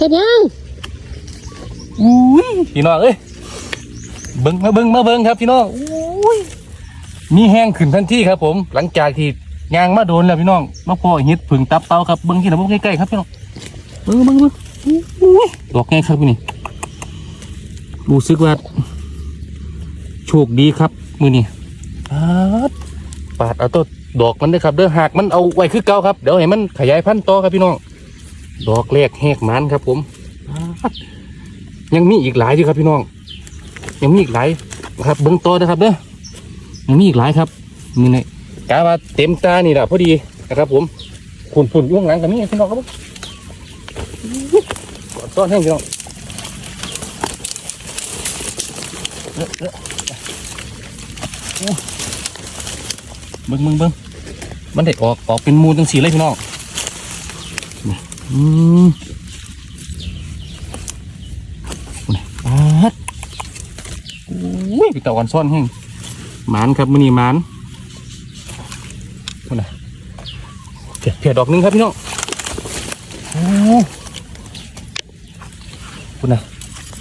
เฮ็ดยังอุ้ยพี่น้องเอ้ยเบิ้งมาเบิ้งมาเบิ้งครับพี่น้องอุ้ยมีแห้งขึ้นทันทีครับ ผม หลังจากที่ยางมาโดนแล้วพี่น้องมาพอเห็ดผึ่งตับเตาครับเบิ้งที่ไหนเบิ้งใกล้ๆครับพี่น้องเบิ้งเบิ้งเบิ้งอุ้ยดอกไงครับพี่นี่รู้สึกว่าโชคดีครับ มือนี่ปาดปาดเอาต้นดอกมันเด้ครับเด้อหากมันเอาไว้คือเก่าครับเดี๋ยวให้มันขยายพันธุ์ต่อครับพี่น้อง ดอกแรกแหกมันครับ ผม ยังมีอีกหลายอยู่ครับพี่น้อง ยังมีอีกหลายนะครับ เบิ้องต่อนะครับเด้อยังมีอีกหลายครับนี่ในกาว่าเต็มตานี่แหละพอดีนะครับ ผมผุนผุนๆอยู่ข้างหลังกับนี่พี่น้องครับผมกอดต้อนแห้พี่น้องเอ้อเอ้อโอ้เบิ้งเบิ้งเบิ้งมันได้ออกออกเป็นมูลจังสีเลยพี่น้อง อืมปัดอุ้ยพี่ตะวันซ่อนแห้งหมานครับมือนี้หมานคุณน่ะเพียเพียดอกหนึงครับพี่น้องโอ้คุณน่ะ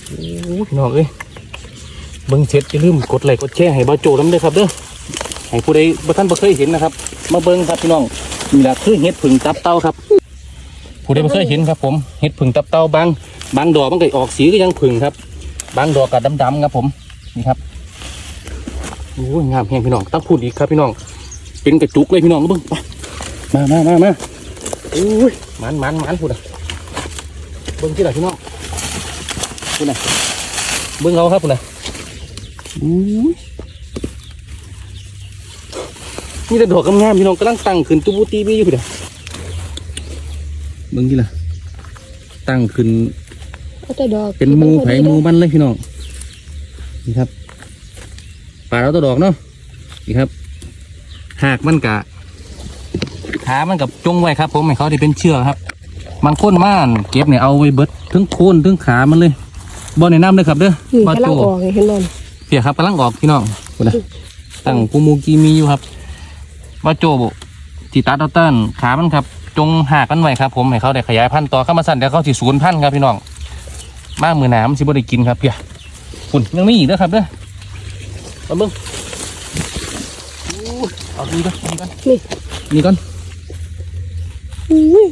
โอ้พี่น้องเอ้ยเบิ้งเสร็จอย่าลืมกดไลค์กดแชร์ให้บ้าโจน้ำเด้ครับเด้อให้ผู้ใดบ่ท่านบ่เคยเห็นนะครับ มาเบิ้งครับพี่น้องนี่แหละคือเห็ดผึ่งตับเต้าครับ ผู้ใดบ่เคยเห็นครับผมเห็ดผึ่งตับเต้าบางบางดอกมันก็ออกสีก็ยังผึ่งครับ บางดอกกับดำๆครับผมนี่ครับโอ้ยงามแห้งพี่น้องตั้งพูดอีกครับพี่น้องเป็นกระจุกเลยพี่น้องเบิ้งไปมามามามาโอ้ยมันมันมันพูดอะเบิ้งที่ไหนพี่น้องพูดน่ะเบิ้งเอาครับพูดนะโอ้ยนี่แต่ดอกงามพี่น้องกำลังตั้งขึ้นตุ้บูตีบีอยู่พี่เด้อ เบิ้งที่ล่ะ ตั้งขึ้นเขาจะดอกเป็นหมูไผ่หมูมันเลยพี่น้องนี่ครับปลาเราตัวดอกเนาะนี่ครับ หากมันกะขามันกับจงไว้ครับ ผมให้เขาได้เป็นเชือกครับบางคนม่านเก็บเนี่ยเอาไว้เบิดทั้งโคนทั้งขามันเลยบ่ในน้ำเลยครับเด้อนี่บ่กำลัโจงออกไงเห็นมันเปียครับกำลังออกพี่น้องคุณนะตั้งกูมูกีมีอยู่ครับบ่โจบุที่ตัดเอาเต้นขามันครับ จงหากันไว้ครับผมให้เขาได้ขยายพันธุ์ต่อเข้ามาสั่นเดี๋ยวเขาสิศูนย์พันธุ์ครับพี่น้องมามือหนามสิบ่ได้กินครับเพียฝุ่นยังไมีอีกเด้อครับเด้อมาเบิ่งอู้เอาดีก่อนดีก่อนนี่นี่ก่อนอุ้ย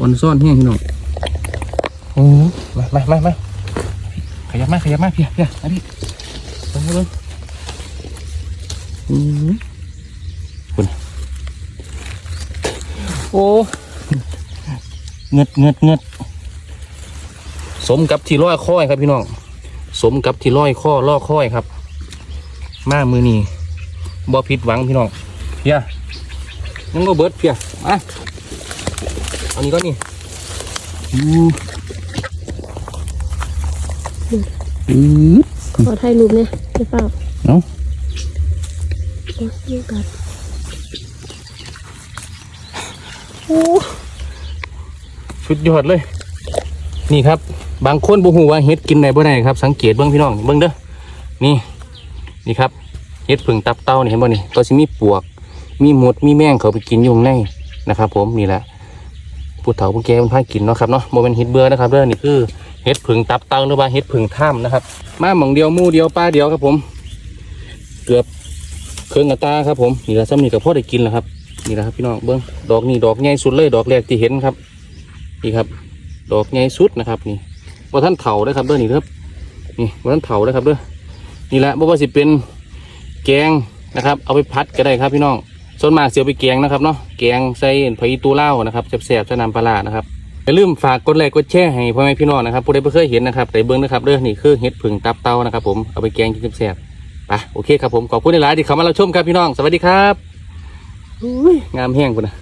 วันซ่อนแห้งพี่น้องโอ้มามามามาขยับมาขยับมาเพียเพียมาพี่เบิ่งเบิ่งอือฝุ่น โอ้เงืดเงืดเงืดสมกับที่ร้อยข้อยครับพี่น้อง สมกับที่ร้อยข้อล่อข้อยครับ มามือนี้บ่ผิดหวังพี่น้องเพียยังก็เบิดเพียมาเอานี้ก็นี่อู้อือขอถ่ายรูปเนี่ยใช่เปล่าเนาะโอ้ยเยี่ยมกัน สุดยอดเลย นี่ครับ บางคนบ่ฮู้ว่าเห็ดกินไหนบ่ได้ครับ สังเกตเบิ่งพี่น้องเบิ่งเด้อนี่นี่ครับเห็ดผึ่งตับเต้านี่เห็นบ่นี่ก็สิมีปวก มีหมดมีแมงเขาไปกินอยู่ข้างในนะครับ ผมนี่แหละผู้เฒ่าผู้แก่มันพากินเนาะครับเนาะโมเป็นเห็ดเบื่อนะครับเด้อนี่คือเห็ดผึ่งตับเต้าหรือว่าเห็ดผึ่งถ้ำนะครับ มาหม่องเดียวมู่เดียวป้าเดียวครับผม เกือบเครื่องกระตาครับผมนี่แหละซ้ำนี่กับพ่อได้กินแล้วครับ นี่แหละครับพี่น้องเบิ้งดอกนี่ดอกใหญ่สุดเลย ดอกแรกที่เห็นครับนี่ครับ ดอกใหญ่สุดนะครับ นี่ว่าท่านเถาได้ครับเด้อนี่ครับนี่ว่าท่านเถาได้ครับเด้อนี่แหละบ่ว่าสิเป็นแกงนะครับ เอาไปพัดก็ได้ครับพี่น้องส่วนมากเสียไปแกงนะครับเนาะแกงใส่ผักอีตูเล่านะครับแซ่บๆใส่น้ำปลาร้านะครับอย่าลืมฝากกดไลค์กดแชร์ให้พ่อแม่พี่น้องนะครับผู้ใดไม่เคยเห็นนะครับแต่เบิ้งนะครับเด้อนี่คือเห็ดผึ่งตับเต้านะครับ ผมเอาไปแกงกินแซ่บๆไปโอเคครับผมขอบคุณหลายๆที่เข้ามารับชมครับพี่น้อง สวัสดีครับ งามแห้งคุณนะ